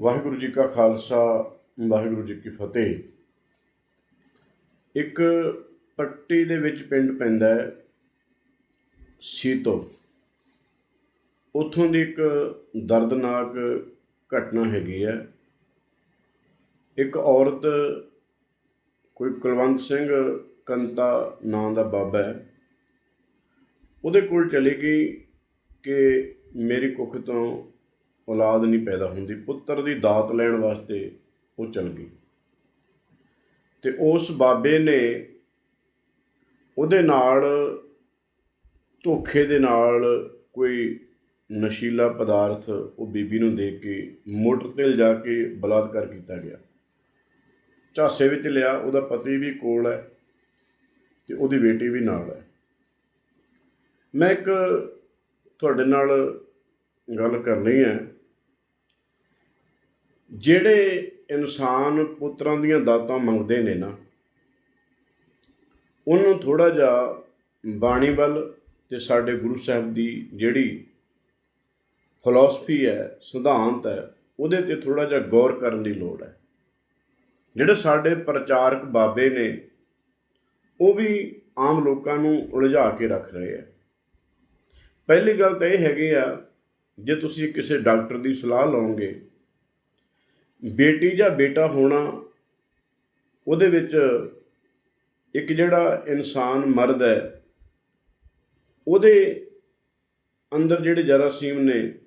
ਵਾਹਿਗੁਰੂ ਜੀ ਕਾ ਖਾਲਸਾ, ਵਾਹਿਗੁਰੂ ਜੀ ਕੀ ਫਤਿਹ। ਇੱਕ ਪੱਟੀ ਦੇ ਵਿੱਚ ਪਿੰਡ ਪੈਂਦਾ ਹੈ, ਸੀਤੋ। ਉੱਥੋਂ ਦੀ ਇੱਕ ਦਰਦਨਾਕ ਘਟਨਾ ਹੈਗੀ ਹੈ। ਇੱਕ ਔਰਤ, ਕੋਈ ਕੁਲਵੰਤ ਸਿੰਘ ਕੰਤਾ ਨਾਂ ਦਾ ਬਾਬਾ ਹੈ। ਉਹਦੇ ਕੋਲ ਚਲੀ ਗਈ ਕਿ ਮੇਰੀ ਕੁੱਖ ਤੋਂ ਔਲਾਦ ਨਹੀਂ ਪੈਦਾ ਹੁੰਦੀ, ਪੁੱਤਰ ਦੀ ਦਾਤ ਲੈਣ ਵਾਸਤੇ ਉਹ ਚਲ ਗਈ। ਤੇ ਉਸ ਬਾਬੇ ਨੇ ਉਹਦੇ ਨਾਲ, ਧੋਖੇ ਦੇ ਨਾਲ ਕੋਈ ਨਸ਼ੀਲਾ ਪਦਾਰਥ ਉਹ ਬੀਬੀ ਨੂੰ ਦੇ ਕੇ ਮੋਟਰ ਤੇ ਲਿਜਾ ਕੇ ਬਲਾਤਕਾਰ ਕੀਤਾ ਗਿਆ। ਝਾਸੇ ਵਿੱਚ ਲਿਆ, ਉਹਦਾ ਪਤੀ ਵੀ ਕੋਲ ਹੈ ਤੇ ਉਹਦੀ ਬੇਟੀ ਵੀ ਨਾਲ ਹੈ। ਮੈਂ ਇੱਕ ਤੁਹਾਡੇ ਨਾਲ ਗੱਲ ਕਰਨੀ ਹੈ। ਜਿਹੜੇ ਇਨਸਾਨ ਪੁੱਤਰਾਂ ਦੀਆਂ ਦਾਤਾਂ ਮੰਗਦੇ ਨੇ ਨਾ, ਉਹਨੂੰ ਥੋੜਾ ਜਿਹਾ ਬਾਣੀ ਵੱਲ ਤੇ ਸਾਡੇ ਗੁਰੂ ਸਾਹਿਬ ਦੀ ਜਿਹੜੀ ਫਿਲਾਸਫੀ ਹੈ, ਸਿਧਾਂਤ ਹੈ, ਉਹਦੇ ਤੇ ਥੋੜਾ ਜਿਹਾ ਗੌਰ ਕਰਨ ਦੀ ਲੋੜ ਹੈ। ਜਿਹੜੇ ਸਾਡੇ ਪ੍ਰਚਾਰਕ ਬਾਬੇ ਨੇ, ਉਹ ਵੀ ਆਮ ਲੋਕਾਂ ਨੂੰ ਉਲਝਾ ਕੇ ਰੱਖ ਰਹੇ ਆ ਪਹਿਲੀ ਗੱਲ ਤਾਂ ਇਹ ਹੈਗੀ ਆ, ਜੇ ਤੁਸੀਂ ਕਿਸੇ ਡਾਕਟਰ ਦੀ ਸਲਾਹ ਲਓਗੇ ਬੇਟੀ ਜਾਂ ਬੇਟਾ ਹੋਣਾ, ਉਹਦੇ ਵਿੱਚ ਇੱਕ ਜਿਹੜਾ ਇਨਸਾਨ ਮਰਦ ਹੈ, ਉਹਦੇ ਅੰਦਰ ਜਿਹੜੇ ਜਰਾਸੀਮ ਨੇ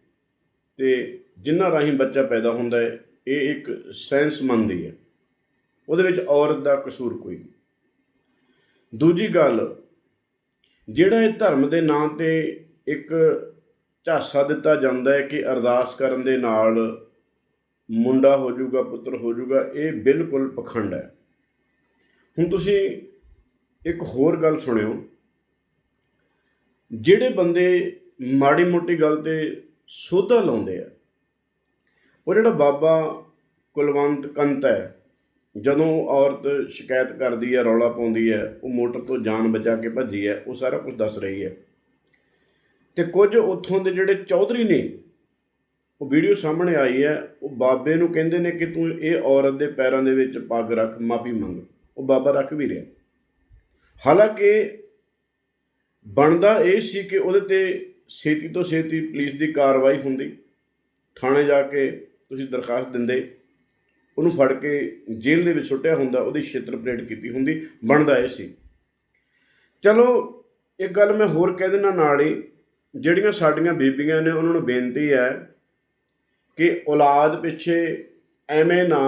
ਤੇ ਜਿਨ੍ਹਾਂ ਰਾਹੀਂ ਬੱਚਾ ਪੈਦਾ ਹੁੰਦਾ ਹੈ, ਇਹ ਇੱਕ ਸੈਂਸਮੰਦ ਹੀ ਹੈ। ਉਹਦੇ ਵਿੱਚ ਔਰਤ ਦਾ ਕਸੂਰ ਕੋਈ ਨਹੀਂ। ਦੂਜੀ ਗੱਲ, ਜਿਹੜਾ ਇਹ ਧਰਮ ਦੇ ਨਾਂ ਤੇ ਇੱਕ ਝਾਸਾ ਦਿੱਤਾ ਜਾਂਦਾ ਹੈ ਕਿ ਅਰਦਾਸ ਕਰਨ ਦੇ ਨਾਲ ਮੁੰਡਾ ਹੋ ਜਾਊਗਾ ਪੁੱਤਰ ਹੋ ਜਾਊਗਾ ਇਹ ਬਿਲਕੁਲ ਪਖੰਡ ਹੈ। ਹੁਣ ਤੁਸੀਂ ਇੱਕ ਹੋਰ ਗੱਲ ਸੁਣਿਓ। ਜਿਹੜੇ ਬੰਦੇ ਮਾੜੀ ਮੋਟੀ ਗੱਲ ਤੇ ਸੋਧਾ ਲਾਉਂਦੇ ਆ, ਉਹ ਜਿਹੜਾ ਬਾਬਾ ਕੁਲਵੰਤ ਕੰਤ ਹੈ, ਜਦੋਂ ਔਰਤ ਸ਼ਿਕਾਇਤ ਕਰਦੀ ਹੈ, ਰੌਲਾ ਪਾਉਂਦੀ ਹੈ, ਉਹ ਮੋਟਰ ਤੋਂ ਜਾਨ ਬਚਾ ਕੇ ਭੱਜੀ ਹੈ, ਉਹ ਸਾਰਾ ਕੁਝ ਦੱਸ ਰਹੀ ਹੈ। ਤੇ ਕੁਝ ਉੱਥੋਂ ਦੇ ਜਿਹੜੇ ਚੌਧਰੀ ਨੇ ਉਹ ਵੀਡੀਓ ਸਾਹਮਣੇ ਆਈ ਹੈ, ਉਹ ਬਾਬੇ ਨੂੰ ਕਹਿੰਦੇ ਨੇ ਕਿ ਤੂੰ ਇਹ ਔਰਤ ਦੇ ਪੈਰਾਂ ਦੇ ਵਿੱਚ ਪੱਗ ਰੱਖ, ਮਾਫੀ ਮੰਗ। ਉਹ ਬਾਬਾ ਰੱਖ ਵੀ ਰਿਹਾ। ਹਾਲਾਂਕਿ ਬਣਦਾ ਇਹ ਸੀ ਕਿ ਉਹਦੇ ਤੇ ਛੇਤੀ ਤੋਂ ਛੇਤੀ ਪੁਲਿਸ ਦੀ ਕਾਰਵਾਈ ਹੁੰਦੀ। ਥਾਣੇ ਜਾ ਕੇ ਤੁਸੀਂ ਦਰਖਾਸਤ ਦਿੰਦੇ। ਉਹਨੂੰ ਫੜ ਕੇ ਜੇਲ੍ਹ ਦੇ ਵਿੱਚ ਸੁੱਟਿਆ ਹੁੰਦਾ, ਉਹਦੀ ਛਿੱਤਰ ਪਰੇਡ ਕੀਤੀ ਹੁੰਦੀ। ਬਣਦਾ ਇਹ ਸੀ। ਚਲੋ, ਇੱਕ ਗੱਲ ਮੈਂ ਹੋਰ ਕਹਿ ਦੇਣਾ ਨਾਲ ਹੀ, ਜਿਹੜੀਆਂ ਸਾਡੀਆਂ ਬੀਬੀਆਂ ਨੇ, ਉਹਨਾਂ ਨੂੰ ਬੇਨਤੀ ਹੈ ਕਿ ਔਲਾਦ ਪਿੱਛੇ ਐਵੇਂ ਨਾ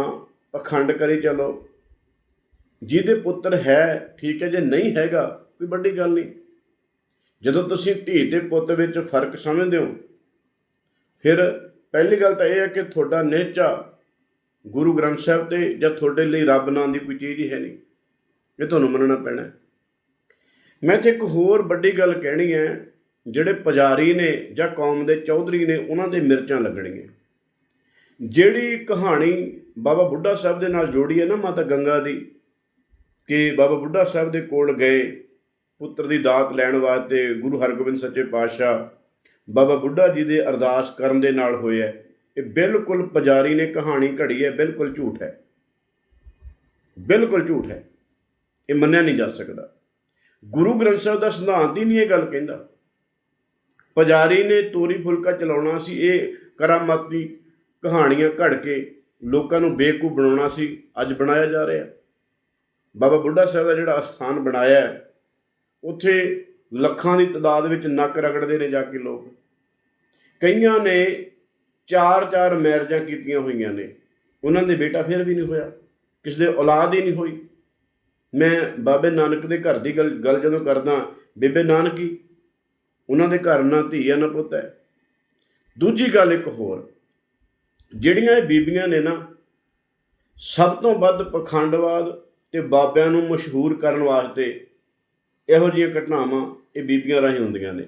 ਪਖੰਡ ਕਰੀ ਚਲੋ। ਜਿਹਦੇ ਪੁੱਤਰ ਹੈ, ਠੀਕ ਹੈ, ਜੇ ਨਹੀਂ ਹੈਗਾ, ਕੋਈ ਵੱਡੀ ਗੱਲ ਨਹੀਂ। ਜਦੋਂ ਤੁਸੀਂ ਧੀ ਤੇ ਪੁੱਤ ਵਿੱਚ ਫ਼ਰਕ ਸਮਝਦੇ ਹੋ, ਫਿਰ ਪਹਿਲੀ ਗੱਲ ਤਾਂ ਇਹ ਹੈ ਕਿ ਤੁਹਾਡਾ ਨਿਹਚਾ ਗੁਰੂ ਗ੍ਰੰਥ ਸਾਹਿਬ ਤੇ ਜਾਂ ਤੁਹਾਡੇ ਲਈ ਰੱਬ ਨਾਂ ਦੀ ਕੋਈ ਚੀਜ਼ ਹੀ ਹੈ ਨਹੀਂ। ਇਹ ਤੁਹਾਨੂੰ ਮੰਨਣਾ ਪੈਣਾ ਮੈਂ ਤੇ ਇੱਕ ਹੋਰ ਵੱਡੀ ਗੱਲ ਕਹਿਣੀ ਹੈ, ਜਿਹੜੇ ਪੁਜਾਰੀ ਨੇ ਜਾਂ ਕੌਮ ਦੇ ਚੌਧਰੀ ਨੇ, ਉਹਨਾਂ ਦੇ ਮਿਰਚਾਂ ਲੱਗਣੀਆਂ ਜਿਹੜੀ ਕਹਾਣੀ ਬਾਬਾ ਬੁੱਢਾ ਸਾਹਿਬ ਦੇ ਨਾਲ ਜੋੜੀ ਹੈ ਨਾ ਮਾਤਾ ਗੰਗਾ ਦੀ, ਕਿ ਬਾਬਾ ਬੁੱਢਾ ਸਾਹਿਬ ਦੇ ਕੋਲ ਗਏ, ਪੁੱਤਰ ਦੀ ਦਾਤ ਲੈਣ ਵਾਸਤੇ ਗੁਰੂ ਹਰਗੋਬਿੰਦ ਸੱਚੇ ਪਾਤਸ਼ਾਹ ਬਾਬਾ ਬੁੱਢਾ ਜੀ ਦੇ ਅਰਦਾਸ ਕਰਨ ਦੇ ਨਾਲ ਹੋਇਆ ਇਹ ਬਿਲਕੁਲ ਪੁਜਾਰੀ ਨੇ ਕਹਾਣੀ ਘੜੀ ਹੈ, ਬਿਲਕੁਲ ਝੂਠ ਹੈ। ਬਿਲਕੁਲ ਝੂਠ ਹੈ। ਇਹ ਮੰਨਿਆ ਨਹੀਂ ਜਾ ਸਕਦਾ। ਗੁਰੂ ਗ੍ਰੰਥ ਸਾਹਿਬ ਦਾ ਸਿਧਾਂਤ ਹੀ ਨਹੀਂ ਇਹ ਗੱਲ ਕਹਿੰਦਾ। ਪੁਜਾਰੀ ਨੇ ਤੋਰੀ ਫੁਲਕਾ ਚਲਾਉਣਾ ਸੀ, ਇਹ ਕਰਾਮਾਤੀ ਕਹਾਣੀਆਂ ਘੜ ਕੇ ਲੋਕਾਂ ਨੂੰ ਬੇਵਕੂਫ ਬਣਾਉਣਾ ਸੀ, ਅੱਜ ਬਣਾਇਆ ਜਾ ਰਿਹਾ। ਬਾਬਾ ਬੁੱਢਾ ਸਾਹਿਬ ਦਾ ਜਿਹੜਾ ਅਸਥਾਨ ਬਣਾਇਆ ਉੱਥੇ ਲੱਖਾਂ ਦੀ ਤਦਾਦ ਵਿੱਚ ਨੱਕ ਰਗੜਦੇ ਨੇ ਜਾ ਕੇ ਲੋਕ। ਕਈਆਂ ਨੇ ਚਾਰ ਚਾਰ ਮੈਰਿਜਾਂ ਕੀਤੀਆਂ ਹੋਈਆਂ ਨੇ। ਉਹਨਾਂ ਦੇ ਬੇਟਾ ਫਿਰ ਵੀ ਨਹੀਂ ਹੋਇਆ, ਕਿਸੇ ਦੇ ਔਲਾਦ ਹੀ ਨਹੀਂ ਹੋਈ। ਮੈਂ ਬਾਬੇ ਨਾਨਕ ਦੇ ਘਰ ਦੀ ਗੱਲ ਗੱਲ ਜਦੋਂ ਕਰਦਾ, ਬੇਬੇ ਨਾਨਕੀ, ਉਹਨਾਂ ਦੇ ਘਰ ਨਾ ਧੀ ਆ ਨਾ ਪੁੱਤ ਹੈ। ਦੂਜੀ ਗੱਲ ਇੱਕ ਹੋਰ ਜਿਹੜੀਆਂ ਇਹ ਬੀਬੀਆਂ ਨੇ ਨਾ, ਸਭ ਤੋਂ ਵੱਧ ਪਖੰਡਵਾਦ ਤੇ ਬਾਬਿਆਂ ਨੂੰ ਮਸ਼ਹੂਰ ਕਰਨ ਵਾਸਤੇ ਇਹੋ ਜਿਹੀਆਂ ਘਟਨਾਵਾਂ ਇਹ ਬੀਬੀਆਂ ਰਾਹੀਂ ਹੁੰਦੀਆਂ ਨੇ।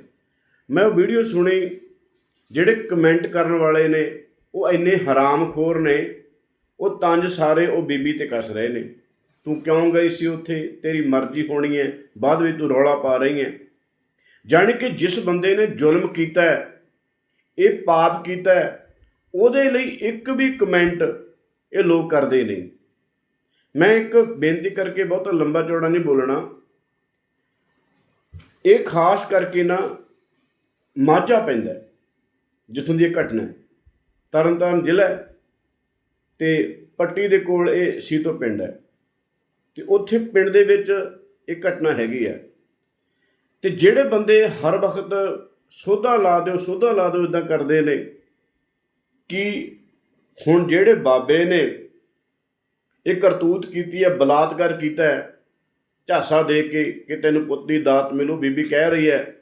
ਮੈਂ ਉਹ ਵੀਡੀਓ ਸੁਣੀ, ਜਿਹੜੇ ਕਮੈਂਟ ਕਰਨ ਵਾਲੇ ਨੇ, ਉਹ ਇੰਨੇ ਹਰਾਮਖੋਰ ਨੇ, ਉਹ ਤੰਜ ਸਾਰੇ ਉਹ ਬੀਬੀ ਤੇ ਕੱਸ ਰਹੇ ਨੇ। ਤੂੰ ਕਿਉਂ ਗਈ ਸੀ ਉੱਥੇ? ਤੇਰੀ ਮਰਜ਼ੀ ਹੋਣੀ ਹੈ, ਬਾਅਦ ਵਿੱਚ ਤੂੰ ਰੌਲਾ ਪਾ ਰਹੀ ਹੈ। ਜਾਣੀ ਕਿ ਜਿਸ ਬੰਦੇ ਨੇ ਜ਼ੁਲਮ ਕੀਤਾ ਹੈ, ਇਹ ਪਾਪ ਕੀਤਾ ਹੈ ਉਹਦੇ ਲਈ ਇੱਕ ਵੀ ਕਮੈਂਟ ਇਹ ਲੋਕ ਕਰਦੇ ਨਹੀਂ। ਮੈਂ ਇੱਕ ਬੇਨਤੀ ਕਰਕੇ ਬਹੁਤ ਲੰਬਾ ਚੌੜਾ ਨਹੀਂ ਬੋਲਣਾ। ਇਹ ਖਾਸ ਕਰਕੇ ਨਾ ਮਾਝਾ ਪੈਂਦਾ ਹੈ, ਜਿੱਥੋਂ ਦੀ ਇਹ ਘਟਨਾ ਤਰਨਤਾਰਨ ਜ਼ਿਲ੍ਹਾ ਹੈ ਤੇ ਪੱਟੀ ਦੇ ਕੋਲ ਇਹ ਸੀਤੋ ਪਿੰਡ ਹੈ ਤੇ ਉੱਥੇ ਪਿੰਡ ਦੇ ਵਿੱਚ ਇਹ ਘਟਨਾ ਹੈਗੀ ਹੈ। ਤੇ ਜਿਹੜੇ ਬੰਦੇ ਹਰ ਵਕਤ ਸੋਧਾ ਲਾ ਦਿਓ ਸੋਧਾ ਲਾ ਦਿਓ ਇਦਾਂ ਕਰਦੇ ਨੇ ਕਿ ਹੁਣ ਜਿਹੜੇ ਬਾਬੇ ਨੇ ਇਹ ਕਰਤੂਤ ਕੀਤੀ ਹੈ, ਬਲਾਤਕਾਰ ਕੀਤਾ ਹੈ, ਝਾਸਾ ਦੇ ਕੇ ਕਿ ਤੈਨੂੰ ਪੁੱਤ ਦੀ ਦਾਤ ਮਿਲੂ, ਬੀਬੀ ਕਹਿ ਰਹੀ ਹੈ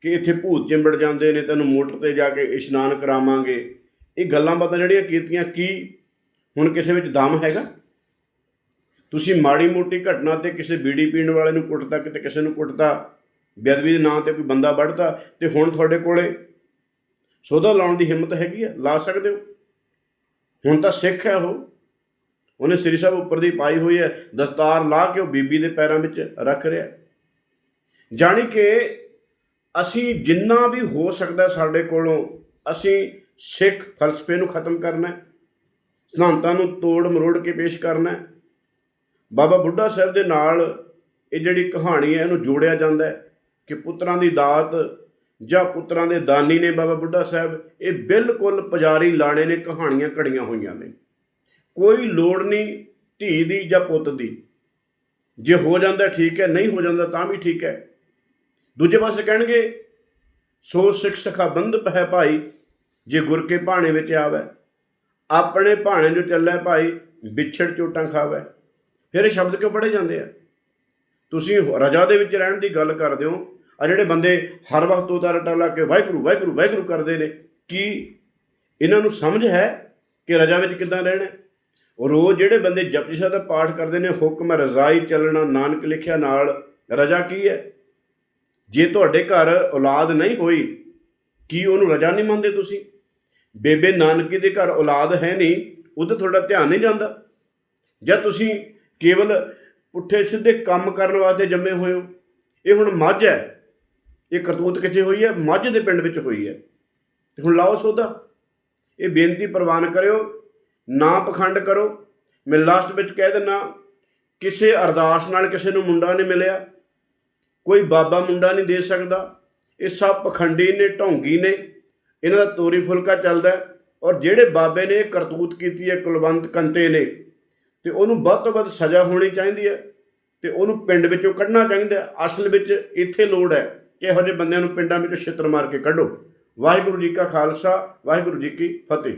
ਕਿ ਇੱਥੇ ਭੂਤ ਚਿੰਬੜ ਜਾਂਦੇ ਨੇ, ਤੈਨੂੰ ਮੋਟਰ ਤੇ ਜਾ ਕੇ ਇਸ਼ਨਾਨ ਕਰਾਵਾਂਗੇ। ਇਹ ਗੱਲਾਂ ਬਾਤਾਂ ਜਿਹੜੀਆਂ ਕੀਤੀਆਂ, ਕੀ ਹੁਣ ਕਿਸੇ ਵਿੱਚ ਦਮ ਹੈਗਾ? ਤੁਸੀਂ ਮਾੜੀ ਮੋਟੀ ਘਟਨਾ ਤੇ ਕਿਸੇ ਬੀੜੀ ਪੀਣ ਵਾਲੇ ਨੂੰ ਕੁੱਟਦਾ ਕਿਤੇ ਕਿਸੇ ਨੂੰ ਕੁੱਟਦਾ ਬੇਅਦਬੀ ਦੇ ਨਾਂ ਤੇ ਕੋਈ ਬੰਦਾ ਵੱਢਦਾ ਤੇ ਹੁਣ ਤੁਹਾਡੇ ਕੋਲੇ ਸੋਧਾ ਲਾਉਣ ਦੀ ਹਿੰਮਤ ਹੈਗੀ ਆ, ਲਾ ਸਕਦੇ ਹੋ। ਹੁਣ ਤਾਂ ਸਿੱਖ ਹੈ ਉਹ। ਉਹਨੇ ਸ੍ਰੀ ਸਾਹਿਬ ਉੱਪਰ ਦੀ ਪਾਈ ਹੋਈ ਹੈ, ਦਸਤਾਰ ਲਾ ਕੇ ਉਹ ਬੀਬੀ ਦੇ ਪੈਰਾਂ ਵਿੱਚ ਰੱਖ ਰਿਹਾ। ਜਾਣੀ ਕਿ ਅਸੀਂ ਜਿੰਨਾ ਵੀ ਹੋ ਸਕਦਾ ਸਾਡੇ ਕੋਲੋਂ, ਅਸੀਂ ਸਿੱਖ ਫਲਸਫੇ ਨੂੰ ਖਤਮ ਕਰਨਾ ਹੈ। ਸਿਧਾਂਤਾਂ ਨੂੰ ਤੋੜ ਮਰੋੜ ਕੇ ਪੇਸ਼ ਕਰਨਾ ਹੈ। ਬਾਬਾ ਬੁੱਢਾ ਸਾਹਿਬ ਦੇ ਨਾਲ ਇਹ ਜਿਹੜੀ ਕਹਾਣੀ ਹੈ, ਇਹਨੂੰ ਜੋੜਿਆ ਜਾਂਦਾ ਹੈ ਕਿ ਪੁੱਤਰਾਂ ਦੀ ਦਾਤ ਜਾਂ ਪੁੱਤਰਾਂ ਦੇ ਦਾਨੀ ਨੇ ਬਾਬਾ ਬੁੱਢਾ ਸਾਹਿਬ, ਇਹ ਬਿਲਕੁਲ ਪੁਜਾਰੀ ਲਾਣੇ ਨੇ, ਕਹਾਣੀਆਂ ਘੜੀਆਂ ਹੋਈਆਂ ਨੇ। ਕੋਈ ਲੋੜ ਨਹੀਂ ਧੀ ਦੀ ਜਾਂ ਪੁੱਤ ਦੀ। ਜੇ ਹੋ ਜਾਂਦਾ ਠੀਕ ਹੈ, ਨਹੀਂ ਹੋ ਜਾਂਦਾ ਤਾਂ ਵੀ ਠੀਕ ਹੈ। ਦੂਜੇ ਪਾਸੇ ਕਹਿਣਗੇ, ਸੋ ਸਿੱਖ ਸਖਾ ਬੰਧ ਪਹਿ ਭਾਈ, ਜੇ ਗੁਰ ਕੇ ਭਾਣੇ ਵਿੱਚ ਆਵੇ। ਆਪਣੇ ਭਾਣੇ ਜੋ ਚੱਲੇ ਭਾਈ, ਵਿਛੜ ਚੋਟਾਂ ਖਾਵੇ। ਫਿਰ ਇਹ ਸ਼ਬਦ ਕਿਉਂ ਪੜ੍ਹੇ ਜਾਂਦੇ ਆ? ਤੁਸੀਂ ਰਜਾ ਦੇ ਵਿੱਚ ਰਹਿਣ ਦੀ ਗੱਲ ਕਰਦੇ ਹੋ ਆ ਜਿਹੜੇ ਬੰਦੇ ਹਰ ਵਕਤ ਉਹਦਾ ਰਟਾ ਲਾ ਕੇ ਵਾਹਿਗੁਰੂ ਵਾਹਿਗੁਰੂ ਵਾਹਿਗੁਰੂ ਕਰਦੇ ਨੇ, ਕੀ ਇਹਨਾਂ ਨੂੰ ਸਮਝ ਹੈ ਕਿ ਰਜਾ ਵਿੱਚ ਕਿੱਦਾਂ ਰਹਿਣਾ ਹੈ? ਉਹ ਰੋਜ਼ ਜਿਹੜੇ ਬੰਦੇ ਜਪਜੀ ਸਾਹਿਬ ਦਾ ਪਾਠ ਕਰਦੇ ਨੇ, ਹੁਕਮ ਰਜ਼ਾਈ ਚੱਲਣਾ, ਨਾਨਕ ਲਿਖਿਆ ਨਾਲ ਰਜਾ ਕੀ ਹੈ? ਜੇ ਤੁਹਾਡੇ ਘਰ ਔਲਾਦ ਨਹੀਂ ਹੋਈ, ਕੀ ਉਹਨੂੰ ਰਜਾ ਨਹੀਂ ਮੰਨਦੇ ਤੁਸੀਂ? ਬੇਬੇ ਨਾਨਕੀ ਦੇ ਘਰ ਔਲਾਦ ਹੈ ਨਹੀਂ ਉਹਦੇ ਤੁਹਾਡਾ ਧਿਆਨ ਨਹੀਂ ਜਾਂਦਾ। ਜਾਂ ਤੁਸੀਂ ਕੇਵਲ ਪੁੱਠੇ ਸਿੱਧੇ ਕੰਮ ਕਰਨ ਵਾਸਤੇ ਜੰਮੇ ਹੋਏ ਹੋ? ਇਹ ਹੁਣ ਮੱਝ ਹੈ। ਇਹ ਕਰਤੂਤ ਕਿੱਥੇ ਹੋਈ ਹੈ? ਮੱਝ ਦੇ ਪਿੰਡ ਵਿੱਚ ਹੋਈ ਹੈ। ਤੇ ਹੁਣ ਲਾਓ ਸੋਧਾ। ਇਹ ਬੇਨਤੀ ਪ੍ਰਵਾਨ ਕਰਿਓ, ਨਾ ਪਖੰਡ ਕਰੋ। ਮੈਂ ਲਾਸਟ ਵਿੱਚ ਕਹਿ ਦਿੰਨਾ, ਕਿਸੇ ਅਰਦਾਸ ਨਾਲ ਕਿਸੇ ਨੂੰ ਮੁੰਡਾ ਨਹੀਂ ਮਿਲਿਆ। ਕੋਈ ਬਾਬਾ ਮੁੰਡਾ ਨਹੀਂ ਦੇ ਸਕਦਾ। ਇਹ ਸਭ ਪਖੰਡੀ ਨੇ, ਢੋਂਗੀ ਨੇ। ਇਹਨਾਂ ਦਾ ਤੋਰੀ ਫੁਲਕਾ ਚੱਲਦਾ ਔਰ ਜਿਹੜੇ ਬਾਬੇ ਨੇ ਇਹ ਕਰਤੂਤ ਕੀਤੀ ਹੈ, ਕੁਲਵੰਤ ਕੰਤੇ ਨੇ, ਤੇ ਉਹਨੂੰ ਵੱਧ ਤੋਂ ਵੱਧ ਸਜ਼ਾ ਹੋਣੀ ਚਾਹੀਦੀ ਹੈ ਤੇ ਉਹਨੂੰ ਪਿੰਡ ਵਿੱਚੋਂ ਕੱਢਣਾ ਚਾਹੀਦਾ ਅਸਲ ਵਿੱਚ ਇੱਥੇ ਲੋੜ ਹੈ। ਇਹੋ ਜਿਹੇ ਬੰਦਿਆਂ ਨੂੰ ਪਿੰਡਾਂ ਵਿੱਚੋਂ ਛਿੱਤਰ ਮਾਰ ਕੇ ਕੱਢੋ? ਵਾਹਿਗੁਰੂ ਜੀ ਕਾ ਖਾਲਸਾ, ਵਾਹਿਗੁਰੂ ਜੀ ਕੀ ਫਤਿਹ।